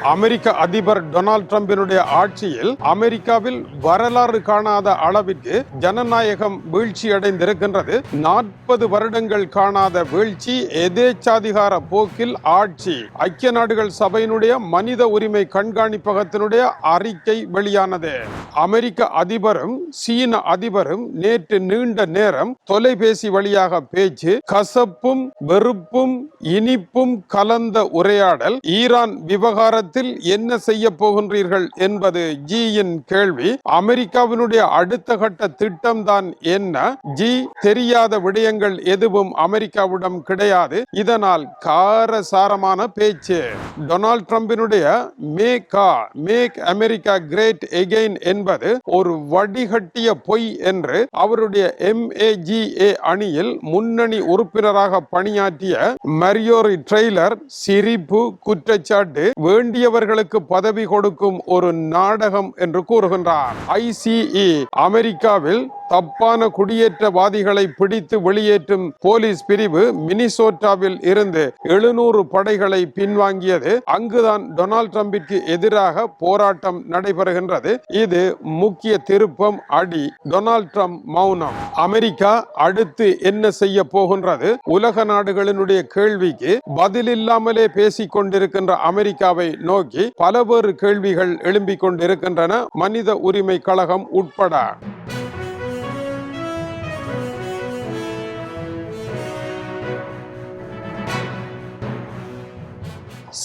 அமெரிக்க அதிபர் டொனால்ட் டிரம்பினுடைய ஆட்சியில் அமெரிக்காவில் வரலாறு காணாத அளவிற்கு ஜனநாயகம் வீழ்ச்சி அடைந்திருக்கின்றது நாற்பது வருடங்கள் காணாத வீழ்ச்சி எதேச்சாதிகார போக்கில் ஆட்சி. ஐக்கிய நாடுகள் சபையினுடைய மனித உரிமை கண்காணிப்பகத்தினுடைய அறிக்கை வெளியானது. அமெரிக்க அதிபரும் சீன அதிபரும் நேற்று நீண்ட நேரம் தொலைபேசி வழியாக பேச்சு கசப்பும் வெறுப்பும் இனிப்பும் கலந்த உரையாடல் ஈரான் நேரத்தில் என்ன செய்ய போகின்றீர்கள் என்பது ஜியின் கேள்வி. அமெரிக்காவினுடைய அடுத்த கட்ட திட்டம் தான் என்ன? ஜி தெரியாத விடயங்கள் எதுவும் அமெரிக்காவிடம் கிடையாது. இதனால் காரசாரமான பேச்சு. Donald ட்ரம்பினுடைய MAGA make America great again என்பது ஒரு வடிகட்டிய பொய் என்று அவருடைய எம்ஏஜிஏ அணியில் முன்னணி உறுப்பினராக பணியாற்றிய மரியோரி ட்ரெய்லர் சிரிப்பு குற்றச்சாட்டு வேண்டும் வேண்டியவர்களுக்கு பதவி கொடுக்கும் ஒரு நாடகம் என்று கூறுகின்றார். ஐசிஇ அமெரிக்காவில் தப்பான குடியேற்றவாதிகளை பிடித்து வெளியேற்றும் போலீஸ் பிரிவு மினிசோட்டாவில் இருந்து எழுநூறு படைகளை பின்வாங்கியது. அங்குதான் டொனால்ட் ட்ரம்பிற்கு எதிராக போராட்டம் நடைபெறுகின்றது. இது முக்கிய திருப்பம் அடி. டொனால்ட் ட்ரம்ப் மௌனம். அமெரிக்கா அடுத்து என்ன செய்ய போகின்றது? உலக நாடுகளினுடைய கேள்விக்கு பதில் இல்லாமலே பேசிக் கொண்டிருக்கின்ற அமெரிக்காவை நோக்கி பலவேறு கேள்விகள் எழும்பிக் கொண்டிருக்கின்றன மனித உரிமை கழகம் உட்பட.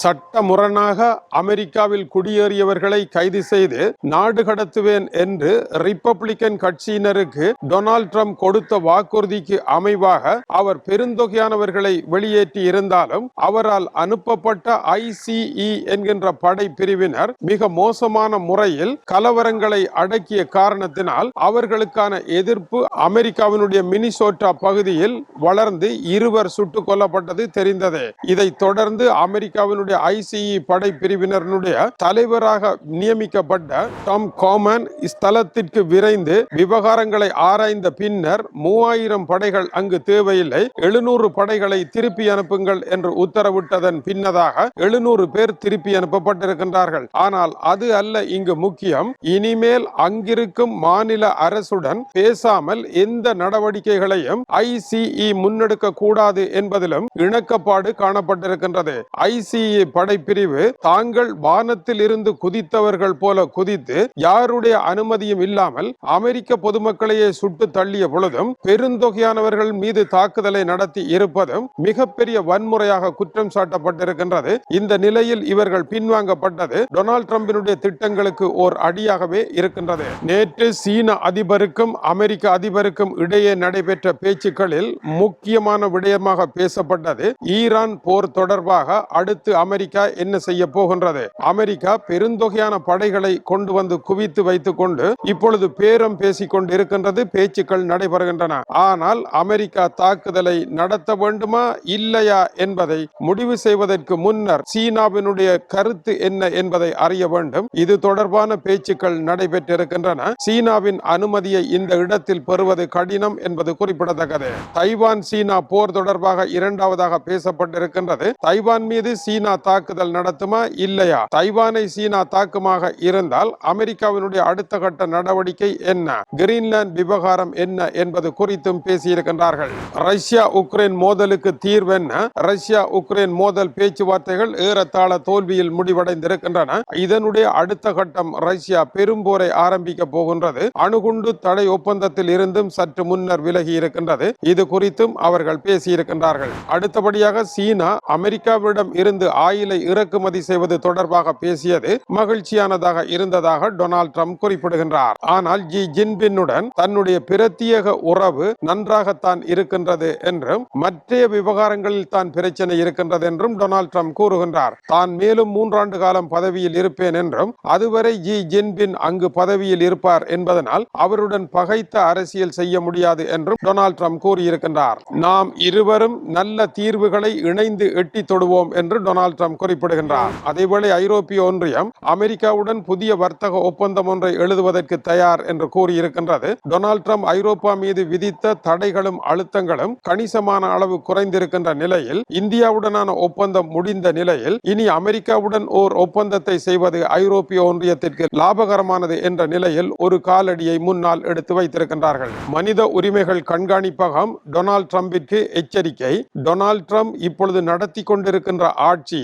சட்டமுரணாக அமெரிக்காவில் குடியேறியவர்களை கைது செய்து நாடு கடத்துவேன் என்று ரிப்பப்ளிக்கன் கட்சியினருக்கு டொனால்ட் ட்ரம்ப் கொடுத்த வாக்குறுதிக்கு அமைவாக அவர் பெருந்தொகையானவர்களை வெளியேற்றி இருந்தாலும் அவரால் அனுப்பப்பட்ட ஐசிஇ என்கின்ற படை பிரிவினர் மிக மோசமான முறையில் கலவரங்களை அடக்கிய காரணத்தினால் அவர்களுக்கான எதிர்ப்பு அமெரிக்காவினுடைய மினிசோட்டா பகுதியில் வளர்ந்து இருவர் சுட்டுக் கொல்லப்பட்டது தெரிந்தது. இதைத் தொடர்ந்து அமெரிக்காவினுடைய ஐசிஇ படை பிரிவினருடைய தலைவராக நியமிக்கப்பட்ட டாம் காமன் இஸ்தலத்திற்கு விரைந்து விவகாரங்களை ஆராய்ந்த பின்னர் மூவாயிரம் படைகள் அங்கு தேவையில்லை. எழுநூறு படைகளை திருப்பி அனுப்புங்கள் என்று உத்தரவிட்டதன் பின்னதாக எழுநூறு பேர் திருப்பி அனுப்பப்பட்டிருக்கின்றார்கள். ஆனால் அது அல்ல இங்கு முக்கியம் இனிமேல் அங்கிருக்கும் மாநில அரசுடன் பேசாமல் எந்த நடவடிக்கைகளையும் ஐசிஇ முன்னெடுக்க கூடாது என்பதிலும் இணக்கப்பாடு காணப்பட்டிருக்கின்றது. ஐசிஇ படைப்பிரிவு தாங்கள் வானத்தில் இருந்து குதித்தவர்கள் போல குதித்து யாருடைய அனுமதியும் இல்லாமல் அமெரிக்க பொதுமக்களையே சுட்டு தள்ளிய பொழுதும் பெருந்தொகையானவர்கள் மீது தாக்குதலை நடத்தி இருப்பதும் மிகப்பெரிய வன்முறையாக குற்றம் சாட்டப்பட்டிருக்கின்றது. இந்த நிலையில் இவர்கள் பின்வாங்கப்பட்டது டொனால்டு டிரம்பினுடைய திட்டங்களுக்கு ஓர் அடியாகவே இருக்கின்றது. நேற்று சீன அதிபருக்கும் அமெரிக்க அதிபருக்கும் இடையே நடைபெற்ற பேச்சுக்களில் முக்கியமான விடயமாக பேசப்பட்டது ஈரான் போர் தொடர்பாக அடுத்து அமெரிக்கா என்ன செய்ய போகின்றது? அமெரிக்கா பெருந்தொகையான படைகளை கொண்டு வந்து குவித்து வைத்துக் கொண்டு இப்பொழுது பேரம் பேசிக் கொண்டிருக்கின்றது பேச்சுக்கள் நடைபெறுகின்றன. ஆனால் அமெரிக்கா தாக்குதலை நடத்த வேண்டுமா இல்லையா என்பதை முடிவு செய்வதற்கு முன்னர் சீனாவினுடைய கருத்து என்ன என்பதை அறிய வேண்டும். இது தொடர்பான பேச்சுக்கள் நடைபெற்றிருக்கின்றன. சீனாவின் அனுமதியை இந்த இடத்தில் பெறுவது கடினம் என்பது குறிப்பிடத்தக்கது. தைவான் சீனா போர் தொடர்பாக இரண்டாவதாக பேசப்பட்டிருக்கின்றது. தைவான் மீது சீனா தாக்குதல் நடத்துமா? இல்லையா? தைவானை சீனா தாக்குமாக இருந்தால் அமெரிக்காவினுடைய அடுத்த கட்ட நடவடிக்கை என்ன? கிரீன்லாந்து விவகாரம் என்ன என்பது குறித்தும் பேசியிருக்கின்றார்கள். ரஷ்யா உக்ரைன் மோதலுக்கு தீர்வென்ன ரஷ்யா உக்ரைன் மோதல் பேச்சுவார்த்தைகள் ஏறத்தாழ தோல்வியில் முடிவடைந்திருக்கின்றன. இதனுடைய அடுத்த கட்டம் ரஷ்யா பெரும் போரை ஆரம்பிக்க போகின்றது. அணுகுண்டு தடை ஒப்பந்தத்தில் இருந்தும் சற்று முன்னர் விலகி இருக்கின்றது. இது குறித்தும் அவர்கள் பேசியிருக்கின்றார்கள். அடுத்தபடியாக சீனா அமெரிக்காவிடம் இருந்து ஆயிலை இறக்குமதி செய்வது தொடர்பாக பேசியது மகிழ்ச்சியானதாக இருந்ததாக டொனால்ட் ட்ரம்ப் குறிப்பிடுகின்றார். ஆனால் ஜி ஜின்பின்னுடன் தன்னுடைய பிரத்யேக உறவு நன்றாகத்தான் இருக்கின்றது என்றும் மற்ற விவகாரங்களில் தான் பிரச்சனை இருக்கின்றது என்றும் டொனால்ட் ட்ரம்ப் கூறுகின்றார். தான் மேலும் மூன்றாண்டு காலம் பதவியில் இருப்பேன் என்றும் அதுவரை ஜி ஜின்பின் அங்கு பதவியில் இருப்பார் என்பதனால் அவருடன் பகைத்த அரசியல் செய்ய முடியாது என்றும் டொனால்ட் ட்ரம்ப் கூறியிருக்கின்றார். நாம் இருவரும் நல்ல தீர்வுகளை இணைந்து எட்டி தொடுவோம் என்று டொனால்ட் ட்ரம்ப் குறிப்பிடுகின்றார். அதேவேளை ஐரோப்பிய ஒன்றியம் அமெரிக்காவுடன் புதிய வர்த்தக ஒப்பந்தம் ஒன்றை எழுதுவதற்கு தயார் என்று கூறியிருக்கின்றது. டொனால்ட் ட்ரம்ப் ஐரோப்பா மீது விதித்த தடைகளும் அழுத்தங்களும் கணிசமான அளவு குறைந்திருக்கின்ற நிலையில் இந்தியாவுடனான ஒப்பந்தம் முடிந்த நிலையில் இனி அமெரிக்காவுடன் ஓர் ஒப்பந்தத்தை செய்வது ஐரோப்பிய ஒன்றியத்திற்கு லாபகரமானது என்ற நிலையில் ஒரு காலடியை முன்னால் எடுத்து வைத்திருக்கின்றார்கள். மனித உரிமைகள் கண்காணிப்பகம் டொனால்ட் ட்ரம்பிற்கு எச்சரிக்கை. டொனால்ட் ட்ரம்ப் இப்பொழுது நடத்தி கொண்டிருக்கின்ற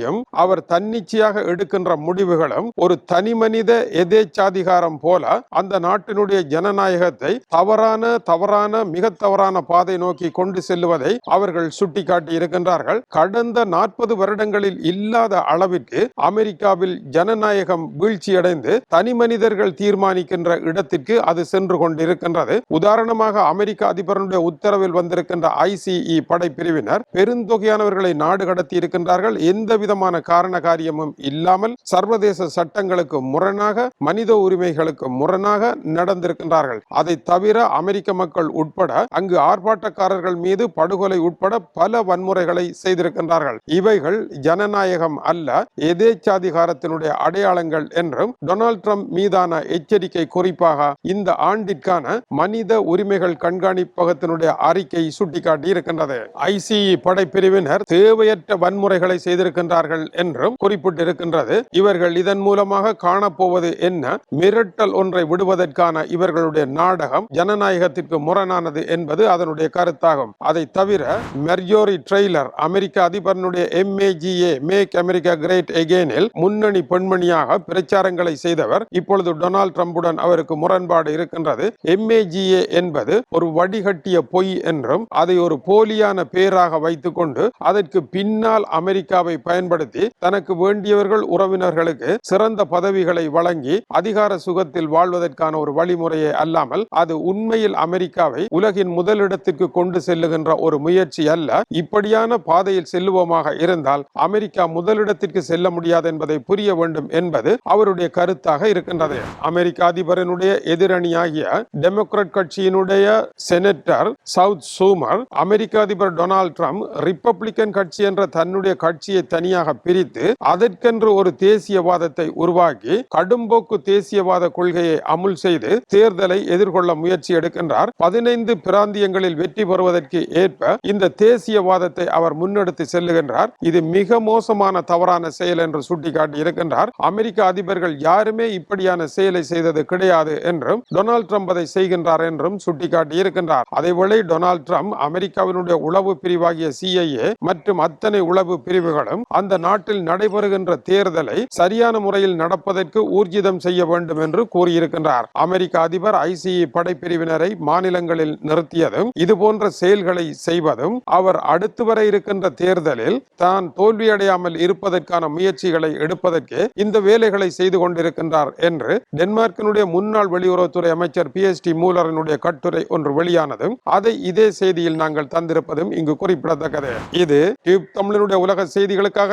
ஆட்சியும் அவர் தன்னிச்சையாக எடுக்கின்ற முடிவுகளும் ஒரு தனிமனித எதேச்சாதிகாரம் போல அந்த நாட்டினுடைய ஜனநாயகத்தை தவறான தவறான மிக தவறான பாதை நோக்கி கொண்டு செல்லுவதை அவர்கள் சுட்டிக்காட்டி இருக்கின்றார்கள். கடந்த நாற்பது வருடங்களில் இல்லாத அளவிற்கு அமெரிக்காவில் ஜனநாயகம் வீழ்ச்சியடைந்து தனி மனிதர்கள் தீர்மானிக்கின்ற இடத்திற்கு அது சென்று கொண்டிருக்கின்றது. உதாரணமாக அமெரிக்க அதிபருடைய உத்தரவில் வந்திருக்கின்ற ஐசிஇ படைப்பிரிவினர் பெருந்தொகையானவர்களை நாடு கடத்தி இருக்கின்றார்கள் எந்தவித எவ்விதமான காரண காரியமும் இல்லாமல் சர்வதேச சட்டங்களுக்கு முரணாக மனித உரிமைகளுக்கு முரணாக நடந்திருக்கின்றார்கள். அதை தவிர அமெரிக்க மக்கள் உட்பட அங்கு ஆர்ப்பாட்டக்காரர்கள் மீது படுகொலை உட்பட பல வன்முறைகளை செய்திருக்கின்றார்கள். இவைகள் ஜனநாயகம் அல்ல எதேச்சாதிகாரத்தினுடைய அடையாளங்கள் என்றும் டொனால்ட் ட்ரம்ப் மீதான எச்சரிக்கை குறிப்பாக இந்த ஆண்டிற்கான மனித உரிமைகள் கண்காணிப்பகத்தினுடைய அறிக்கை சுட்டிக்காட்டி இருக்கின்றது ஐசிஇ படைப்பிரிவினர் தேவையற்ற வன்முறைகளை செய்திருக்கின்ற கொண்டார்கள் என்றும் குறிப்பிட்டிருக்கின்றது. இவர்கள் இதன் மூலமாக காணப்போவது என்ன? மிரட்டல் ஒன்றை விடுவதற்கான இவர்களுடைய நாடகம் ஜனநாயகத்திற்கு முரணானது என்பது அதனுடைய கருத்தாகும். அதை தவிர மெர்ஜோரி ட்ரெய்லர் அமெரிக்க அதிபரனுடைய எம்ஏஜிஏ மேக் அமெரிக்கா கிரேட் எகேனில் முன்னணி பெண்மணியாக பிரச்சாரங்களை செய்தவர் இப்பொழுது டொனால்ட் ட்ரம்புடன் அவருக்கு முரண்பாடு இருக்கின்றது. எம்ஏஜிஏ என்பது ஒரு வடிகட்டிய பொய் என்றும் அதை ஒரு போலியான பேராக வைத்துக்கொண்டு அதற்கு பின்னால் அமெரிக்காவை பயன்படுத்தி தனக்கு வேண்டியவர்கள் உறவினர்களுக்கு சிறந்த பதவிகளை வழங்கி அதிகார சுகத்தில் வாழ்வதற்கான ஒரு வழிமுறையே அல்லாமல் அது உண்மையில் அமெரிக்காவை உலகின் முதலிடத்திற்கு கொண்டு செல்லுகின்ற ஒரு முயற்சி அல்ல. இப்படியான பாதையில் செல்லுவோமாக இருந்தால் அமெரிக்கா முதலிடத்திற்கு செல்ல முடியாது என்பதை புரிய வேண்டும் என்பது அவருடைய கருத்தாக இருக்கின்றது. அமெரிக்க அதிபரனுடைய எதிரணியாகிய டெமோக்ராட் கட்சியினுடைய செனட்டர் சவுத் சூமர் அமெரிக்க அதிபர் டொனால்ட் ட்ரம்ப் ரிப்பப்ளிக்கன் கட்சி என்ற தன்னுடைய கட்சியை தனியாக பிரித்து அதற்கென்று ஒரு தேசியவாதத்தை உருவாக்கி கடும்போக்கு தேசியவாத கொள்கையை அமுல் செய்து தேர்தலை எதிர்கொள்ள முயற்சி எடுக்கின்றார். பதினைந்து பிராந்தியங்களில் வெற்றி பெறுவதற்கு ஏற்ப இந்த தேசியவாதத்தை அவர் முன்னெடுத்து செல்லுகின்றார். இது மிக மோசமான தவறான செயல் என்று சுட்டிக்காட்டி இருக்கின்றார் அமெரிக்க அதிபர்கள் யாருமே இப்படியான செயலை செய்தது கிடையாது என்றும் டொனால்ட் ட்ரம்ப் அதை செய்கின்றார் என்றும் சுட்டிக்காட்டி இருக்கின்றார் அதேவேளை டொனால்ட் ட்ரம்ப் அமெரிக்காவினுடைய உளவு பிரிவாகிய சிஐஏ மற்றும் அத்தனை உளவு பிரிவுகளும் அந்த நாட்டில் நடைபெறுகின்ற தேர்தலை சரியான முறையில் நடப்பதற்கு ஊர்ஜிதம் செய்ய வேண்டும் என்று கூறியிருக்கின்றார். அமெரிக்க அதிபர் ஐசிஇ படைப்பிரிவினரை மாநிலங்களில் நிறுத்தியதும் இதுபோன்ற செயல்களை செய்வதும் அவர் அடுத்து வர இருக்கின்ற தேர்தலில் தான் தோல்வியடையாமல் இருப்பதற்கான முயற்சிகளை எடுப்பதற்கு இந்த வேலைகளை செய்து கொண்டிருக்கின்றார் என்று டென்மார்க்கினுடைய முன்னாள் வெளியுறவுத்துறை அமைச்சர் பி எஸ் டி மூலரனுடைய கட்டுரை ஒன்று வெளியானதும் அதை இதே செய்தியில் நாங்கள் தந்திருப்பதும் இங்கு குறிப்பிடத்தக்கது. இது டியூப் தமிழனுடைய உலக செய்திகளுக்காக